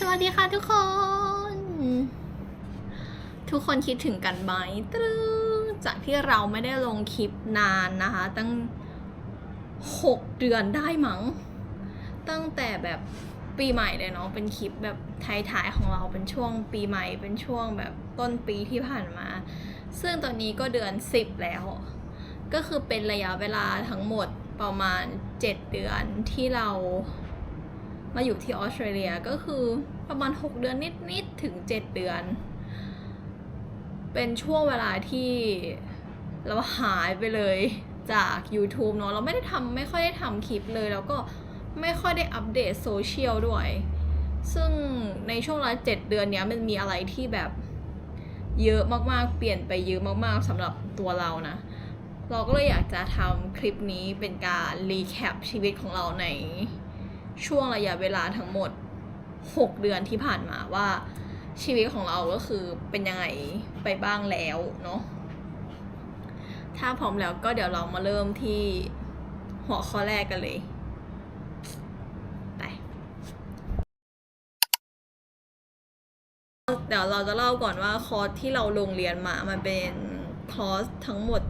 สวัสดีค่ะทุกคน ทุกคนคิดถึงกันไหมตรึจากที่เราไม่ได้ลงคลิปนานนะคะ ตั้งหกเดือนได้มั้ง ตั้งแต่แบบปีใหม่เลยเนาะเป็นคลิปแบบท้ายๆของเราเป็นช่วงปีใหม่เป็นช่วงแบบต้นปีที่ผ่านมา ซึ่งตอนนี้ก็เดือนสิบแล้ว ก็คือเป็นระยะเวลาทั้งหมดประมาณ 7 เดือนที่เรา มาอยู่ที่ออสเตรเลียก็คือประมาณ 6 เดือนนิดๆถึง 7 เดือน เป็นช่วงเวลาที่เราหายไปเลยจาก YouTube เนาะเราไม่ได้ทำไม่ค่อยได้ทำคลิปเลย แล้วก็ไม่ค่อยได้อัปเดตโซเชียลด้วย ซึ่งในช่วงเวลา7เดือนเนี้ยมันมีอะไรที่แบบเยอะมากๆ เปลี่ยนไปเยอะมากๆสำหรับตัวเรานะ เราก็เลยอยากจะทำคลิปนี้เป็นการรีแคปชีวิตของเราใน ช่วงระยะเวลาทั้งหมด 6 เดือนที่ผ่านมาว่าชีวิตของเราก็คือเป็นยังไงไปบ้างแล้วเนาะถ้าพร้อมแล้วก็เดี๋ยวเรามาเริ่มที่หัวข้อแรกกันเลยไปเดี๋ยวเราจะเล่าก่อนว่าคอร์สที่เราลงเรียนมามันเป็นคอร์สทั้งหมด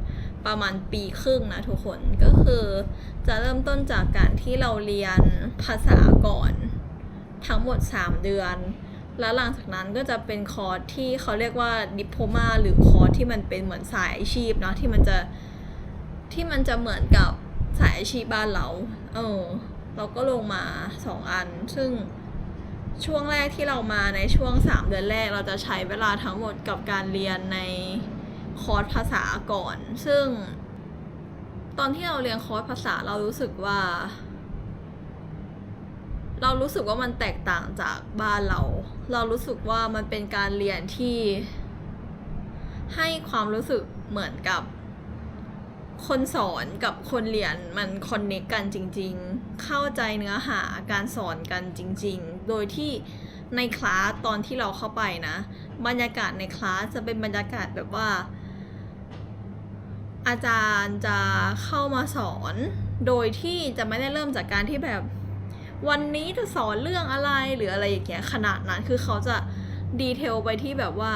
ประมาณปีครึ่งนะทุกคนก็คือจะเริ่มต้นจากการที่เราเรียนภาษาก่อน ทั้งหมด 3 เดือน แล้วหลังจากนั้นก็จะเป็นคอร์สที่เขาเรียกว่าดิปโพมาหรือคอร์สที่มันเป็นเหมือนสายอาชีพเนาะที่มันจะที่มันจะเหมือนกับสายอาชีพบ้านเราเออเราก็ลงมา 2 อัน ซึ่งช่วงแรกที่เรามาในช่วง 3 เดือนแรกเราจะใช้เวลาทั้งหมดกับการเรียนใน คอร์สภาษาก่อน ซึ่ง ตอนที่เราเรียนคอร์สภาษาเรารู้สึกว่า เรารู้สึกว่ามันแตกต่างจากบ้านเรา เรารู้สึกว่ามันเป็นการเรียนที่ ให้ความรู้สึกเหมือนกับคนสอนกับคนเรียนมันคอนเนคกันจริง ๆ เข้าใจเนื้อหาการสอนกันจริง ๆ โดยที่ในคลาสตอนที่เราเข้าไปนะ บรรยากาศในคลาสจะเป็นบรรยากาศแบบว่า อาจารย์จะเข้ามาสอน โดยที่จะไม่ได้เริ่มจากการที่แบบ วันนี้จะสอนเรื่องอะไรหรืออะไรอย่างเงี้ยขนาดนั้นคือเขาจะดีเทลไปที่แบบว่า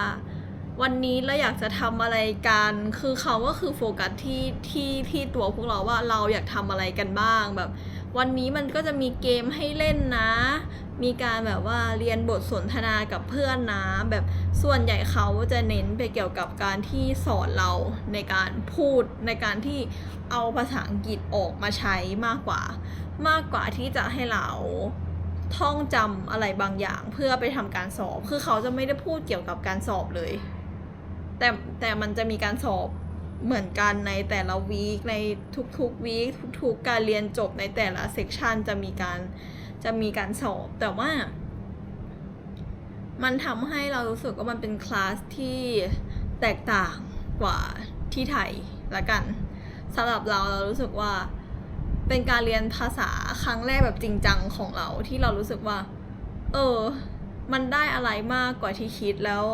วันนี้เราอยากจะทำอะไรกัน คือเขาก็คือโฟกัสที่ที่ที่ตัวพวกเราว่าเราอยากทำอะไรกันบ้างแบบ วันนี้มันก็จะมีเกมให้เล่นนะ มีการแบบว่าเรียนบทสนทนากับเพื่อนนะ แบบส่วนใหญ่เขาจะเน้นไปเกี่ยวกับการที่สอนเราในการพูดในการที่เอาภาษาอังกฤษออกมาใช้มากกว่า มากกว่าที่จะให้เราท่องจำอะไรบางอย่างเพื่อไปทำการสอบ คือเขาจะไม่ได้พูดเกี่ยวกับการสอบเลย แต่แต่มันจะมีการสอบ เหมือนกันในแต่ละวีคในทุกๆวีคทุกๆการเรียนจบในแต่ละเซกชันจะมีการจะมีการสอบแต่ว่า มันทำให้เรารู้สึกว่ามันเป็นคลาสที่แตกต่างกว่าที่ไทยละกันสำหรับเราเรารู้สึกว่าเป็นการเรียนภาษาครั้งแรกแบบจริงจังของเราที่เรารู้สึกว่า เออ มันได้อะไรมากกว่าที่คิดแล้ว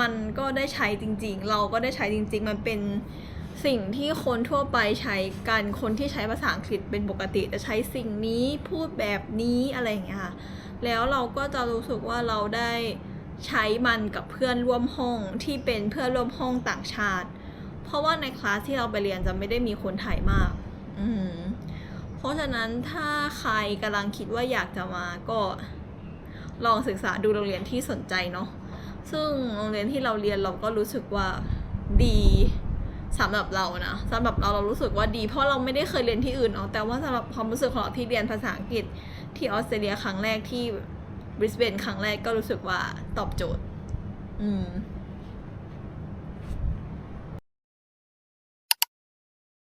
มันก็ได้ใช้จริง ๆ เราก็ได้ใช้จริง ๆ มันเป็นสิ่งที่คนทั่วไปใช้กันคนที่ใช้ภาษาอังกฤษเป็นปกติจะใช้สิ่งนี้พูดแบบนี้อะไรอย่างเงี้ยค่ะแล้วเราก็จะรู้สึกว่าเราได้ใช้มันกับเพื่อนร่วมห้องที่เป็นเพื่อนร่วมห้องต่างชาติ เพราะว่าในคลาสที่เราไปเรียนจะไม่ได้มีคนไทยมาก อืมเพราะฉะนั้นถ้าใครกำลังคิดว่าอยากจะมาก็ลองศึกษาดูโรงเรียนที่สนใจเนาะ ซึ่งโรงเรียนที่เราเรียนเราก็รู้สึกว่าดีสำหรับเรานะสำหรับเราเรารู้สึกว่าดี เพราะเราไม่ได้เคยเรียนที่อื่นเนาะแต่ว่าสำหรับความรู้สึกของเราที่เรียนภาษาอังกฤษที่ออสเตรเลียครั้งแรกที่บริสเบนครั้งแรกก็รู้สึกว่าตอบโจทย์ อืม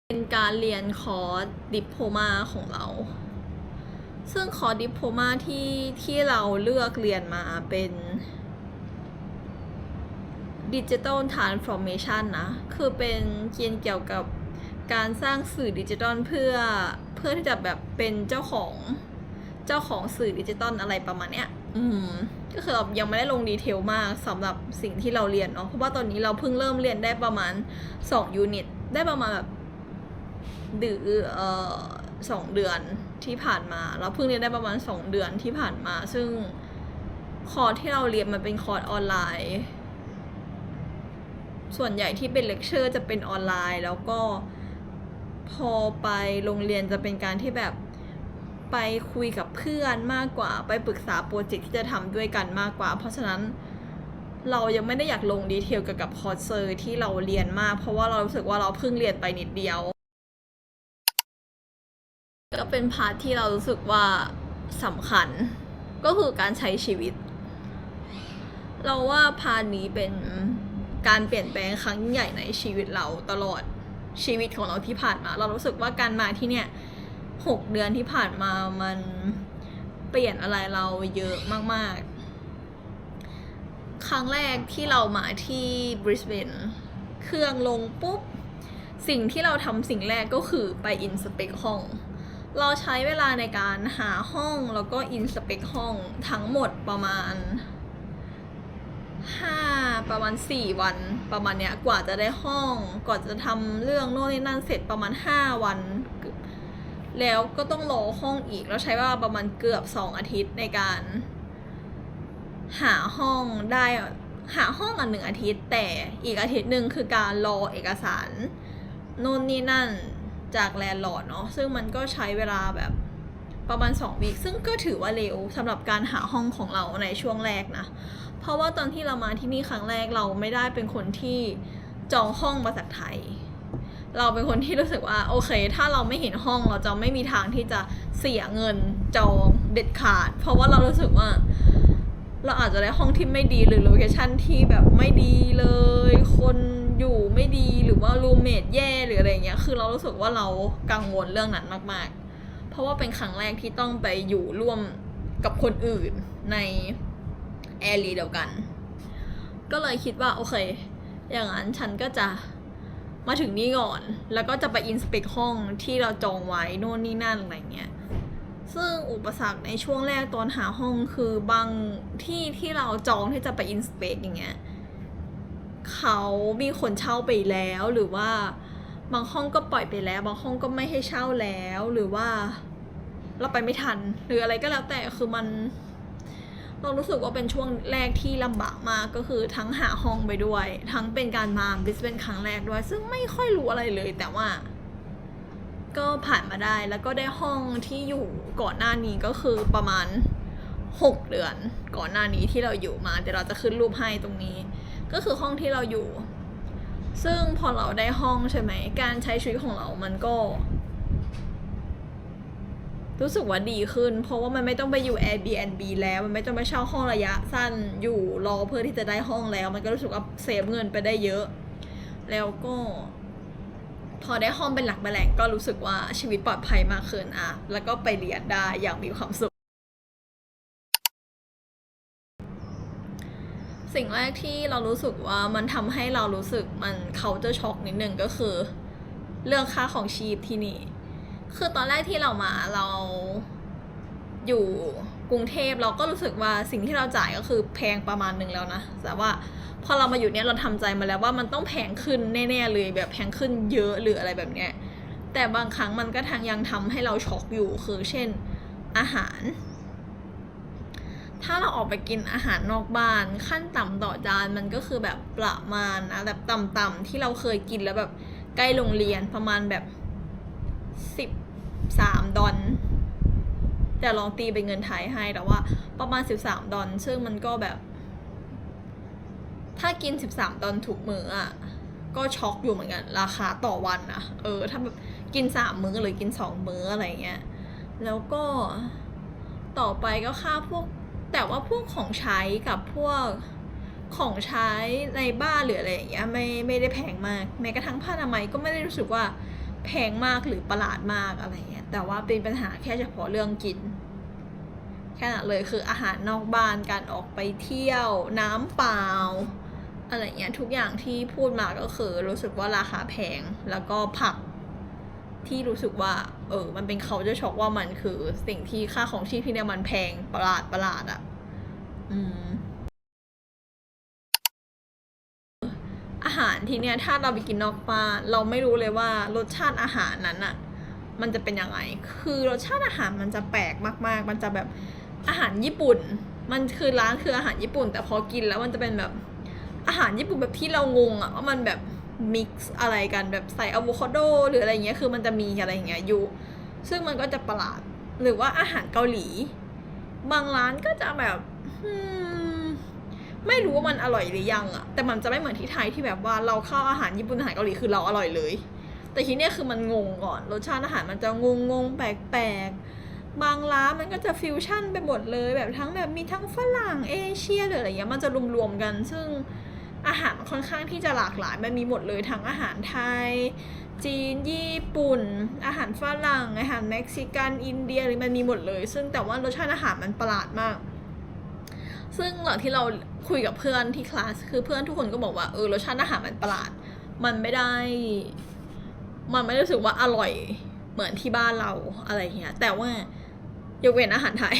เป็นการเรียนคอร์สดิปโพมาของเรา ซึ่งคอร์สดิปโพมาที่ที่เราเลือกเรียนมาเป็น ดิจิ t a ลทรานส์ฟอร์เมชันนะ คือเป็นเรียนเกี่ยวกับการสร้างสื่อดิจิตอลเพื่อเพื่อที่จะแบบเป็นเจ้าของเจ้าของสื่อดิจิตอลอะไรประมาณเนี้ย อืม ก็คือเรายังไม่ได้ลงดีเทลมากสำหรับสิ่งที่เราเรียนเนาะ เพราะว่าตอนนี้เราเพิ่งเริ่มเรียนได้ประมาณ2ยูนิต ได้ประมาณแบบเดือเอ่อสองเดือนที่ผ่านมา เราเพิ่งเรียนได้ประมาณสองเดือนที่ผ่านมา ซึ่งคอร์สที่เราเรียนมันเป็นคอร์สออนไลน์ ส่วนใหญ่ที่เป็นเลคเชอร์จะเป็นออนไลน์ แล้วก็พอไปโรงเรียนจะเป็นการที่แบบไปคุยกับเพื่อนมากกว่า ไปปรึกษาโปรเจกต์ที่จะทำด้วยกันมากกว่า เพราะฉะนั้นเรายังไม่ได้อยากลงดีเทลเกี่ยวกับคอร์สเซอร์ที่เราเรียนมาก เพราะว่าเรารู้สึกว่าเราเพิ่งเรียนไปนิดเดียว ก็เป็นพาร์ทที่เรารู้สึกว่าสำคัญ ก็คือการใช้ชีวิต เราว่าพาร์ทนี้เป็น การเปลี่ยนแปลงครั้งใหญ่ในชีวิตเราตลอดชีวิตของเราที่ผ่านมา เรารู้สึกว่าการมาที่เนี่ยหกเดือนที่ผ่านมามันเปลี่ยนอะไรเราเยอะมากๆ ครั้งแรกที่เรามาที่บริสเบนเครื่องลงปุ๊บ สิ่งที่เราทำสิ่งแรกก็คือไปอินสเปกห้อง เราใช้เวลาในการหาห้องแล้วก็อินสเปกห้องทั้งหมดประมาณ ห้าประมาณสี่วันประมาณเนี้ยกว่าจะได้ห้องกว่าจะทำเรื่องโน่นนี่นั่นเสร็จประมาณห้าวัน แล้วก็ต้องรอห้องอีกแล้วใช้เวลาประมาณเกือบสองอาทิตย์ในการ หาห้องได้หาห้องอันหนึ่งอาทิตย์ แต่อีกอาทิตย์หนึ่งคือการรอเอกสารโน่นนี่นั่นจากแลนด์ลอร์ดเนาะซึ่งมันก็ใช้เวลาแบบประมาณ2วีคซึ่งก็ถือว่าเร็วสำหรับการหาห้องของเราในช่วงแรกนะ เพราะว่าตอนที่เรามาที่นี่ครั้งแรกเราไม่ได้เป็นคนที่จองห้องมาจากไทย เราเป็นคนที่รู้สึกว่าโอเค ถ้าเราไม่เห็นห้องเราจะไม่มีทางที่จะเสียเงินจองเด็ดขาด เพราะว่าเรารู้สึกว่า เราอาจจะได้ห้องที่ไม่ดีหรือโลเคชั่นที่แบบไม่ดีเลย คนอยู่ไม่ดีหรือว่ารูเมทแย่หรืออะไรเงี้ย คือเรารู้สึกว่าเรากังวลเรื่องนั้นมาก ๆ เพราะว่าเป็นครั้งแรกที่ต้องไปอยู่ร่วมกับคนอื่นใน แอรีเดียวกัน ก็เลยคิดว่าโอเค อย่างนั้นฉันก็จะมาถึงนี่ก่อน แล้วก็จะไปอินสเปกห้องที่เราจองไว้โน่นนี่นั่นอะไรเงี้ย ซึ่งอุปสรรคในช่วงแรกตอนหาห้องคือบางที่ที่เราจองที่จะไปอินสเปกอย่างเงี้ยเขามีคนเช่าไปแล้วหรือว่าบางห้องก็ปล่อยไปแล้ว บางห้องก็ไม่ให้เช่าแล้วหรือว่าเราไปไม่ทัน หรืออะไรก็แล้วแต่คือมัน เรารู้สึกว่าเป็นช่วงแรกที่ลำบากมากก็คือทั้งหาห้องไปด้วย ทั้งเป็นการมาบิสเบนครั้งแรกด้วย ซึ่งไม่ค่อยรู้อะไรเลย แต่ว่า ก็ผ่านมาได้แล้วก็ได้ห้องที่อยู่ก่อนหน้านี้ก็คือประมาณ 6 เดือน ก่อนหน้านี้ที่เราอยู่มาเดี๋ยวเราจะขึ้นรูปให้ตรงนี้ ก็คือห้องที่เราอยู่ ซึ่งพอเราได้ห้องใช่ไหมการใช้ชีวิตของเรามันก็ รู้สึกว่าดีขึ้น เพราะว่ามันไม่ต้องไปอยู่ Airbnb แล้วมันไม่ต้องไปเช่าห้องระยะสั้นอยู่รอเพื่อที่จะได้ห้องแล้ว มันก็รู้สึกว่าเซฟเงินไปได้เยอะ แล้วก็ พอได้ห้องเป็นหลักเป็นแหล่งก็รู้สึกว่าชีวิตปลอดภัยมากขึ้นอะแล้วก็ไปเรียนได้อย่างมีความสุข สิ่งแรกที่เรารู้สึกว่ามันทำให้เรารู้สึกมันเขาจะช็อกนิดนึงก็คือ เรื่องค่าของชีพที่นี่ คือตอนแรกที่เรามาเราอยู่กรุงเทพเราก็รู้สึกว่าสิ่งที่เราจ่ายก็คือแพงประมาณหนึ่งแล้วนะ แต่ว่าพอเรามาอยู่เนี้ยเราทำใจมาแล้วว่ามันต้องแพงขึ้นแน่ๆเลยแบบแพงขึ้นเยอะหรืออะไรแบบเนี้ยแต่บางครั้งมันก็ทางยังทำให้เราช็อกอยู่คือเช่นอาหาร ถ้าเราออกไปกินอาหารนอกบ้าน ขั้นต่ำต่อจานมันก็คือแบบประมาณนะแบบต่ำๆที่เราเคยกินแล้วแบบใกล้โรงเรียนประมาณแบบสิบ สามดอลแต่ลองตีเป็นเงินไทยให้แต่ว่าประมาณสิบสามดอลซึ่งมันก็แบบ ถ้ากินสิบสามดอลถูกมื้ออะ ก็ช็อกอยู่เหมือนกัน ราคาต่อวันนะเออ ถ้าแบบกินสามมื้อหรือกินสองมื้ออะไรเงี้ย แล้วก็ต่อไปก็ค่าพวก แต่ว่าพวกของใช้กับพวกของใช้ในบ้านหรืออะไรอย่างเงี้ยไม่ไม่ได้แพงมาก แม้กระทั่งผ้าอนามัยก็ไม่ได้รู้สึกว่า แพงมากหรือประหลาดมากอะไรเงี้ยแต่ว่าเป็นปัญหาแค่เฉพาะเรื่องกิน แค่นั้นเลยคืออาหารนอกบ้านการออกไปเที่ยวน้ำเปล่าอะไรเงี้ยทุกอย่างที่พูดมาก็คือรู้สึกว่าราคาแพงแล้วก็ผักที่รู้สึกว่า เออ มันเป็นเขาจะช็อกว่ามันคือสิ่งที่ค่าของชีพที่เนี่ยมันแพงประหลาดประหลาดอะ่ะ อืม อาหารที่เนี่ยถ้าเราไปกินนอกบ้านเราไม่รู้เลยว่ารสชาติอาหารนั้นอะมันจะเป็นยังไง คือรสชาติอาหารมันจะแปลกมากๆ มันจะแบบอาหารญี่ปุ่น มันคือร้านคืออาหารญี่ปุ่น แต่พอกินแล้วมันจะเป็นแบบอาหารญี่ปุ่นแบบที่เรางงอะว่ามันแบบมิกซ์อะไรกันแบบใส่อะโวคาโดหรืออะไรเงี้ยคือมันจะมีอะไรอย่างเงี้ยอยู่ ซึ่งมันก็จะประหลาด หรือว่าอาหารเกาหลี บางร้านก็จะแบบ ไม่รู้ว่ามันอร่อยหรือยังอะแต่มันจะไม่เหมือนที่ไทยที่แบบว่าเราเข้าอาหารญี่ปุ่นอาหารเกาหลีคือเราอร่อยเลย แต่ทีเนี้ยคือมันงงก่อน รสชาติอาหารมันจะงงงงๆแปลกบางร้านมันก็จะฟิวชั่นไปหมดเลย แบบทั้งแบบมีทั้งฝรั่งเอเชียหรืออะไรเงี้ยมันจะรวมๆกัน ซึ่งอาหารมันค่อนข้างที่จะหลากหลายมันมีหมดเลยทั้งอาหารไทย จีนญี่ปุ่น อาหารฝรั่งอาหารเม็กซิกันอินเดียอะไรมันมีหมดเลย ซึ่งแต่ว่ารสชาติอาหารมันประหลาดมาก ซึ่งหลังที่เราคุยกับเพื่อนที่คลาสคือเพื่อนทุกคนก็บอกว่าเออรสชาติอาหารมันประหลาด มันไม่ได้ มันไม่ได้รู้สึกว่าอร่อยเหมือนที่บ้านเราอะไรเงี้ยแต่ว่ายกเว้นอาหารไทย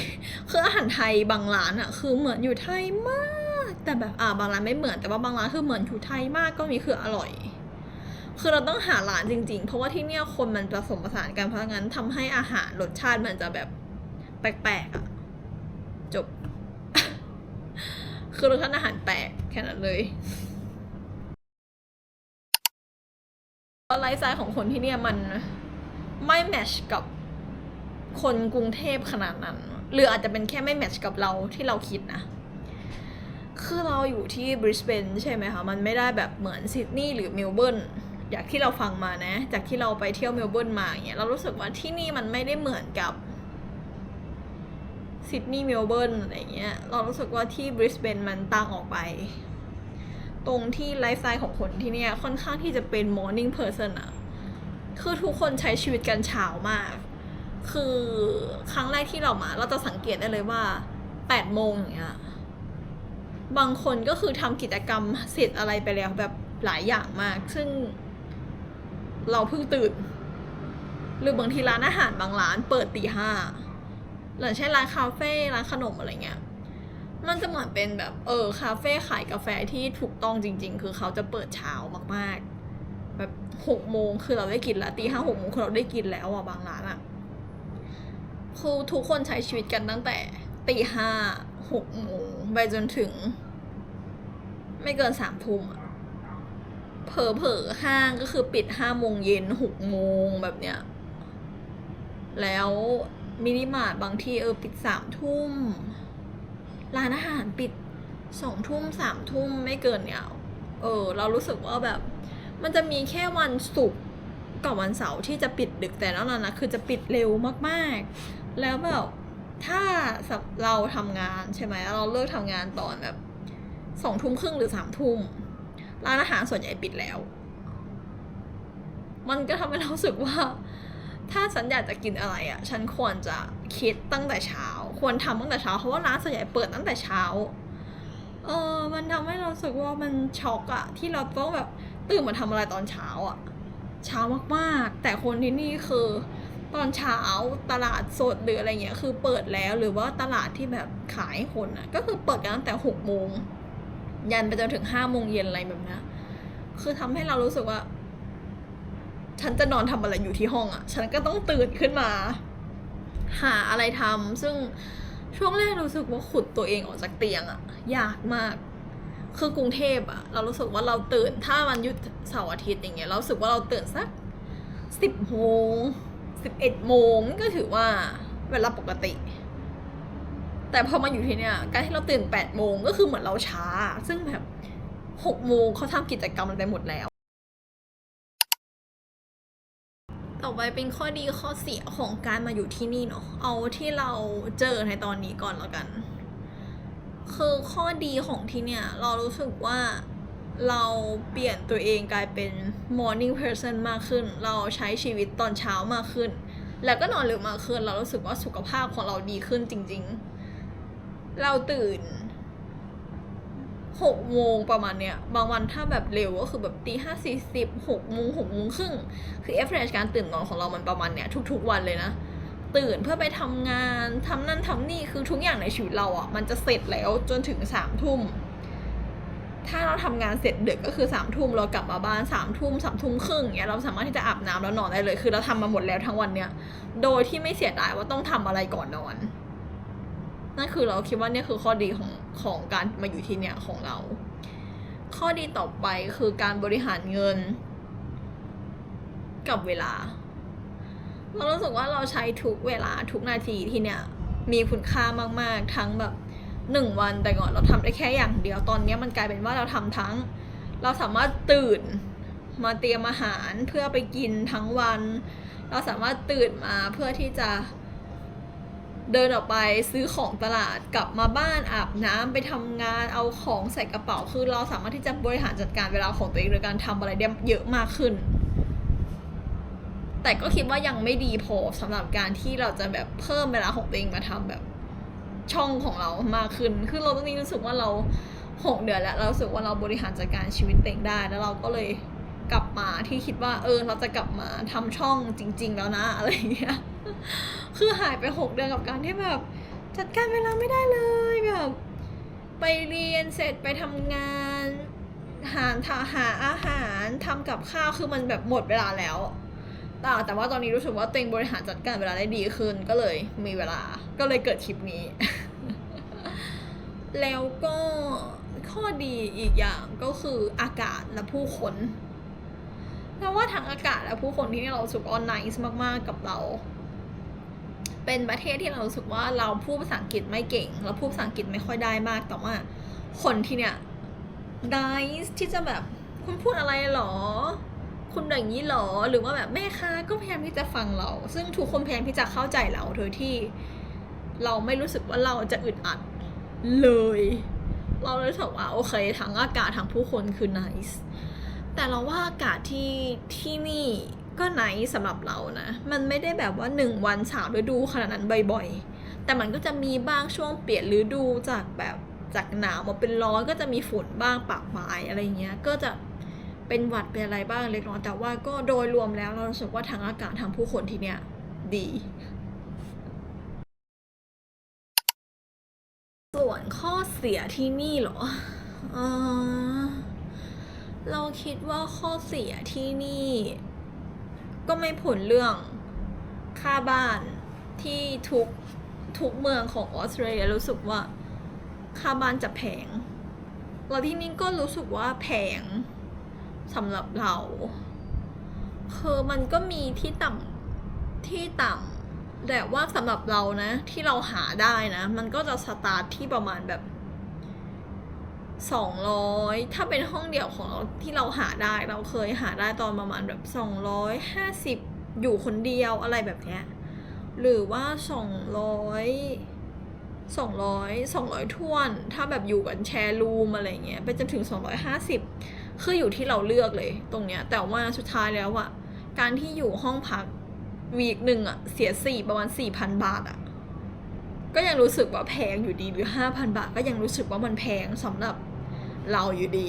คืออาหารไทยบางร้านอะคือเหมือนอยู่ไทยมาก แต่แบบอ่าบางร้านไม่เหมือนแต่ว่าบางร้านคือเหมือนอยู่ไทยมากก็มีคืออร่อย คือเราต้องหาร้านจริง ๆ เพราะว่าที่เนี่ยคนมันผสมผสานกันเพราะงั้นทำให้อาหารรสชาติมันจะแบบแปลกๆอะจบ คือรสชาติอาหารแปลกแค่นั้นเลยไลฟ์สไตล์ของคนที่เนี่ยมันไม่แมชกับคนกรุงเทพขนาดนั้น หรืออาจจะเป็นแค่ไม่แมชกับเราที่เราคิดนะ คือเราอยู่ที่บริสเบนใช่ไหมคะ มันไม่ได้แบบเหมือนซิดนีย์หรือเมลเบิร์นจากที่เราฟังมานะ จากที่เราไปเที่ยวเมลเบิร์นมาอย่างเงี้ยเรารู้สึกว่าที่นี่มันไม่ได้เหมือนกับ ซิดนีย์เมลเบิร์นอะไรเงี้ยเรารู้สึกว่าที่บริสเบนมันต่างออกไป ตรงที่ไลฟ์สไตล์ของคนที่เนี่ยค่อนข้างที่จะเป็น morning person อะคือทุกคนใช้ชีวิตกันเช้ามาก คือครั้งแรกที่เรามา เราจะสังเกตได้เลยว่า8โมงอย่างเงี้ยบางคนก็คือทำกิจกรรมเสร็จอะไรไปแล้วแบบหลายอย่างมาก ซึ่งเราเพิ่งตื่น หรือบางทีร้านอาหารบางร้านเปิดตีห้า หรือเช่นร้านคาเฟ่ร้านขนมอะไรเงี้ยมันจะเหมือนเป็นแบบเออคาเฟ่ขายกาแฟที่ถูกต้องจริง ๆ คือเขาจะเปิดเช้ามากๆ แบบหกโมงคือเราได้กินแล้วตีห้าหกโมงคือเราได้กินแล้วอะบางร้านอะคือทุกคนใช้ชีวิตกันตั้งแต่ตีห้าหกโมงไปจนถึง ไม่เกินสามทุ่มอะเผลอเผอห้างก็คือปิดห้าโมงเย็นหกโมงแบบเนี้ย แล้ว มินิมาร์ทบางทีเออปิดสามทุ่ม ร้านอาหารปิดสองทุ่มสามทุ่มไม่เกินเนี่ยเออ เรารู้สึกว่าแบบ มันจะมีแค่วันศุกร์กับวันเสาร์ที่จะปิดดึกแต่นอกนั้นนะคือจะปิดเร็วมากๆ แล้วแบบถ้าเราทำงานใช่ไหมแล้วเราเลิกทำงานตอนแบบสองทุ่มครึ่งหรือสามทุ่มร้านอาหารส่วนใหญ่ปิดแล้ว มันก็ทำให้เราสึกว่า ถ้าฉันอยากจะกินอะไรอะ ฉันควรจะคิดตั้งแต่เช้า ควรทำตั้งแต่เช้า เพราะว่าร้านส่วนใหญ่เปิดตั้งแต่เช้า เออ มันทำให้เราสึกว่ามันช็อกอะที่เราต้องแบบตื่นมาทำอะไรตอนเช้าอะเช้ามากๆ แต่คนที่นี่คือ ตอนเช้าตลาดสดหรืออะไรเงี้ยคือเปิดแล้วหรือว่าตลาดที่แบบขายคนอะก็คือเปิดกันตั้งแต่หกโมงยันไปจนถึงห้าโมงเย็นอะไรแบบนี้คือทำให้เรารู้สึกว่า ฉันจะนอนทำอะไรอยู่ที่ห้องอะฉันก็ต้องตื่นขึ้นมา หาอะไรทำซึ่งช่วงแรกรู้สึกว่าขุดตัวเองออกจากเตียงอะยากมาก คือกรุงเทพอะเรารู้สึกว่าเราตื่นถ้าวันหยุดเสาร์อาทิตย์อย่างเงี้ยเราสึกว่าเราตื่นสักสิบโมงสิบเอ็ดโมงก็ถือว่าเวลาปกติ แต่พอมาอยู่ที่เนี่ย การที่เราตื่นแปดโมงก็คือเหมือนเราช้า ซึ่งแบบหกโมงเขาทำกิจกรรมมันไปหมดแล้ว ไปเป็นข้อดีข้อเสียของการมาอยู่ที่นี่เนาะเอาที่เราเจอในตอนนี้ก่อนแล้วกัน คือข้อดีของที่เนี่ย เรารู้สึกว่าเราเปลี่ยนตัวเองกลายเป็น morning person มากขึ้น เราใช้ชีวิตตอนเช้ามากขึ้น แล้วก็นอนเร็วมากขึ้น เรารู้สึกว่าสุขภาพของเราดีขึ้นจริง ๆ เราตื่น หกโมงประมาณเนี้ย บางวันถ้าแบบเร็วก็คือแบบตีห้าสี่สิบหกโมงหกโมงครึ่งคือ average การตื่นนอนของเรามันประมาณเนี้ยทุก ๆ วันเลยนะ ตื่นเพื่อไปทำงานทำนั่นทำนี่คือทุกอย่างในชีวิตเราอะ่ะ มันจะเสร็จแล้วจนถึงสามทุ่มถ้าเราทำงานเสร็จดึกก็คือสามทุ่มเรากลับมาบ้านสามทุ่มสามทุ่มครึ่งเนี้ยเราสามารถที่จะอาบน้ำแล้วนอนได้เลย คือเราทำมาหมดแล้วทั้งวันเนี้ยโดยที่ไม่เสียดายว่าต้องทำอะไรก่อนนอน นั่นคือเราคิดว่านี่คือข้อดีของของการมาอยู่ที่เนี่ยของเรา ข้อดีต่อไปคือการบริหารเงิน กับเวลา เรารู้สึกว่าเราใช้ทุกเวลาทุกนาทีที่เนี่ย มีคุณค่ามากๆ ทั้งแบบหนึ่งวันแต่ก่อนเราทำได้แค่อย่างเดียวตอนเนี้ยมันกลายเป็นว่าเราทำทั้ง เราสามารถตื่นมาเตรียมอาหารเพื่อไปกินทั้งวัน เราสามารถตื่นมาเพื่อที่จะ เดินออกไปซื้อของตลาดกลับมาบ้านอาบน้ำไปทำงานเอาของใส่กระเป๋าคือเราสามารถที่จะบริหารจัดการเวลาของตัวเองโดยการทำอะไรได้เยอะมากขึ้น แต่ก็คิดว่ายังไม่ดีพอสำหรับการที่เราจะแบบเพิ่มเวลาของตัวเองมาทำแบบช่องของเรามากขึ้น คือเราตอนนี้รู้สึกว่าเราหกเดือนแล้วเราสึกว่าเราบริหารจัดการชีวิตตัวเองได้ แล้วเราก็เลยกลับมาที่คิดว่าเออเราจะกลับมาทำช่องจริง ๆ แล้วนะอะไรอย่างเงี้ย คือหายไปหกเดือนกับการที่แบบ จัดการเวลาไม่ได้เลยแบบ ไปเรียนเสร็จไปทำงาน หาทาหาอาหารทำกับข้าวคือมันแบบหมดเวลาแล้ว แต่แต่ว่าตอนนี้รู้สึกว่าตัวเองบริหารจัดการเวลาได้ดีขึ้นก็เลยมีเวลาก็เลยเกิดคลิปนี้ แล้วก็ข้อดีอีกอย่างก็คืออากาศและผู้คนแล้วว่าทั้งอากาศและผู้คนที่นี่เราสึกออนไลน์มาก ๆ กับเรา เป็นประเทศที่เรารู้สึกว่าเราพูดภาษาอังกฤษไม่เก่ง เราพูดภาษาอังกฤษไม่ค่อยได้มาก แต่ว่าคนที่เนี่ย nice ที่จะแบบคุณพูดอะไรหรอ คุณอย่างนี้หรอ หรือว่าแบบแม่ค้าก็พยายามที่จะฟังเรา ซึ่งทุกคนพยายามที่จะเข้าใจเราโดยที่ เราไม่รู้สึกว่าเราจะอึดอัดเลย เราเลยรู้สึกว่าโอเคทั้งอากาศทั้งผู้คนคือ nice แต่เราว่าอากาศที่ที่นี่ ก็ nice สำหรับเรานะ มันไม่ได้แบบว่าหนึ่งวันสามฤดูขนาดนั้นบ่อยๆ แต่มันก็จะมีบ้างช่วงเปลี่ยนฤดูจากแบบจากหนาวมาเป็นร้อนก็จะมีฝนบ้างปะปลายอะไรเงี้ย ก็จะเป็นหวัดเป็นอะไรบ้างเล็กน้อยแต่ว่าก็โดยรวมแล้วเรารู้สึกว่าทางอากาศทางผู้คนที่เนี่ยดี ส่วนข้อเสียที่นี่เหรอเออเราคิดว่าข้อเสียที่นี่ ก็ไม่ผลเรื่องค่าบ้านที่ทุกทุกเมืองของออสเตรเลียรู้สึกว่าค่าบ้านจะแพงแล้วที่นี่ก็รู้สึกว่าแพงสำหรับเรา คือมันก็มีที่ต่ำที่ต่ำแต่ว่าสำหรับเรานะ ที่เราหาได้นะ มันก็จะสตาร์ทที่ประมาณแบบ สองร้อยถ้าเป็นห้องเดี่ยวของเราที่เราหาได้เราเคยหาได้ตอนประมาณแบบสองร้อยห้าสิบอยู่คนเดียวอะไรแบบเนี้ยหรือว่าสองร้อยสองร้อยสองร้อยท่วน ถ้าแบบอยู่กันแชร์รูมอะไรเงี้ยไปจนถึงสองร้อยห้าสิบคืออยู่ที่เราเลือกเลยตรงเนี้ย แต่ว่าสุดท้ายแล้วอะการที่อยู่ห้องพักวีคหนึ่งอะเสียสี่ประมาณสี่พันบาทอะก็ยังรู้สึกว่าแพงอยู่ดีหรือห้าพันบาท ก็ยังรู้สึกว่ามันแพงสำหรับ เราอยู่ดี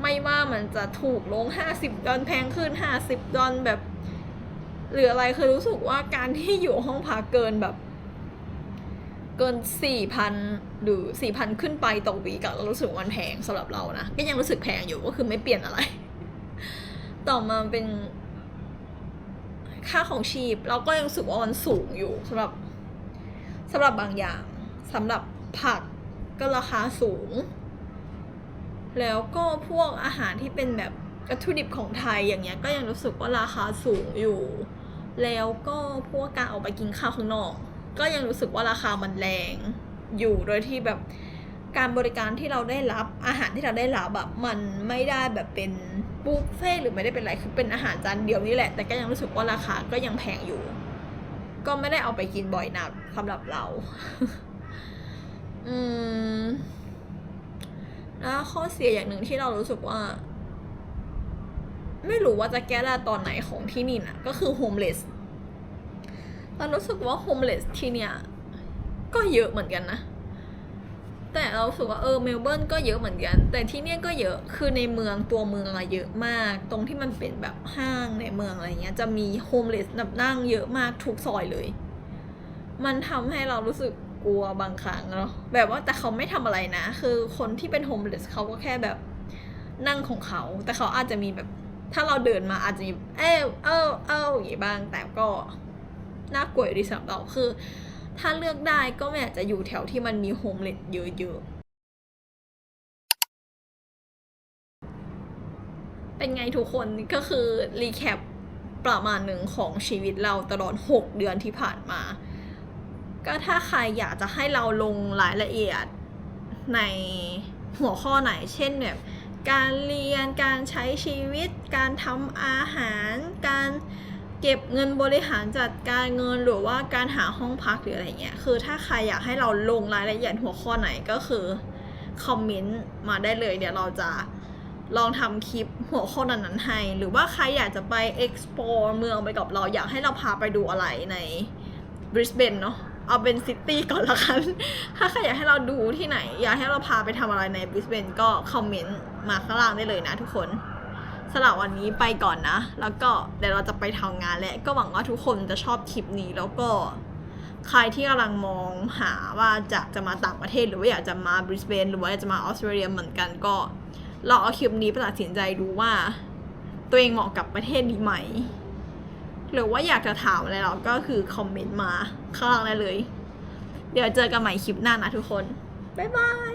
ไม่ว่ามันจะถูกลงห้าสิบดอลแพงขึ้นห้าสิบดอลแบบ หรืออะไรคือรู้สึกว่าการที่อยู่ห้องพักเกินแบบ เกินสี่พันหรือสี่พันขึ้นไปต่อวีกอะเรารู้สึกวันแพงสำหรับเรานะ ก็ยังรู้สึกแพงอยู่ก็คือไม่เปลี่ยนอะไร ต่อมาเป็นค่าของชีพเราก็ยังรู้สึกว่ามันสูงอยู่สำหรับสำหรับบางอย่างสำหรับผักก็ราคาสูง แล้วก็พวกอาหารที่เป็นแบบวัตถุดิบของไทยอย่างเงี้ยก็ยังรู้สึกว่าราคาสูงอยู่ แล้วก็พวกการออกไปกินข้าวข้างนอก ก็ยังรู้สึกว่าราคามันแรงอยู่โดยที่แบบการบริการที่เราได้รับอาหารที่เราได้รับแบบมันไม่ได้แบบเป็นบุฟเฟ่หรือไม่ได้เป็นอะไรคือเป็นอาหารจานเดียวนี่แหละ แต่ก็ยังรู้สึกว่าราคาก็ยังแพงอยู่ ก็ไม่ได้เอาไปกินบ่อยนักสำหรับเรา อืม แล้วข้อเสียอย่างหนึ่งที่เรารู้สึกว่า ไม่รู้ว่าจะแก้ได้ตอนไหนของที่นี่นะก็คือโฮมเลสเรารู้สึกว่าโฮมเลสที่เนี่ยก็เยอะเหมือนกันนะ แต่เรารู้สึกว่าเออเมลเบิร์นก็เยอะเหมือนกัน แต่ที่เนี่ยก็เยอะคือในเมืองตัวเมืองอะเยอะมาก ตรงที่มันเป็นแบบห้างในเมืองอะไรเงี้ย จะมีโฮมเลสแบบนั่งเยอะมากทุกซอยเลย มันทำให้เรารู้สึก ลัวบางครั้งเนาะแบบว่าแต่เขาไม่ทำอะไรนะ คือคนที่เป็นโฮมเลสเขาก็แค่แบบนั่งของเขา แต่เขาอาจจะมีแบบ ถ้าเราเดินมาอาจจะมีเอ้าเอ้าเอ้าอย่างงี้บ้าง แต่ก็น่ากลัวดีสำหรับเราคือ ถ้าเลือกได้ก็ไม่อยากจะอยู่แถวที่มันมีโฮมเลสเยอะๆ เป็นไงทุกคนก็คือรีแคปประมาณหนึ่งของชีวิตเราตลอด 6 เดือนที่ผ่านมา ก็ถ้าใครอยากจะให้เราลงรายละเอียดในหัวข้อไหน เช่นแบบการเรียน การใช้ชีวิต การทำอาหาร การเก็บเงินบริหารจัดการเงินหรือว่าการหาห้องพักหรืออะไรเงี้ย คือถ้าใครอยากให้เราลงรายละเอียดหัวข้อไหนก็คือคอมเมนต์มาได้เลย เดี๋ยวเราจะลองทำคลิปหัวข้อนั้นๆให้ หรือว่าใครอยากจะไป explore เมืองไปกับเราอยากให้เราพาไปดูอะไรในบริสเบนเนาะ เอาเป็นซิตี้ก่อนละกัน ถ้าใครอยากให้เราดูที่ไหน อยากให้เราพาไปทำอะไรในบริสเบนก็คอมเมนต์มาข้างล่างได้เลยนะทุกคนสำหรับวันนี้ไปก่อนนะ แล้วก็เดี๋ยวเราจะไปทำงานแล้วก็หวังว่าทุกคนจะชอบคลิปนี้แล้วก็ใครที่กำลังมองหาว่าจะจะมาต่างประเทศหรือว่าอยากจะมาบริสเบนหรือว่าอยากจะมาออสเตรเลียเหมือนกันก็ลองเอาคลิปนี้ไปตัดสินใจดูว่า ตัวเองเหมาะกับประเทศนี้ไหม หรือว่าอยากจะถามอะไรเราก็คือคอมเมนต์มาข้างล่างได้เลย เดี๋ยวเจอกันใหม่คลิปหน้านะทุกคน บ๊ายบาย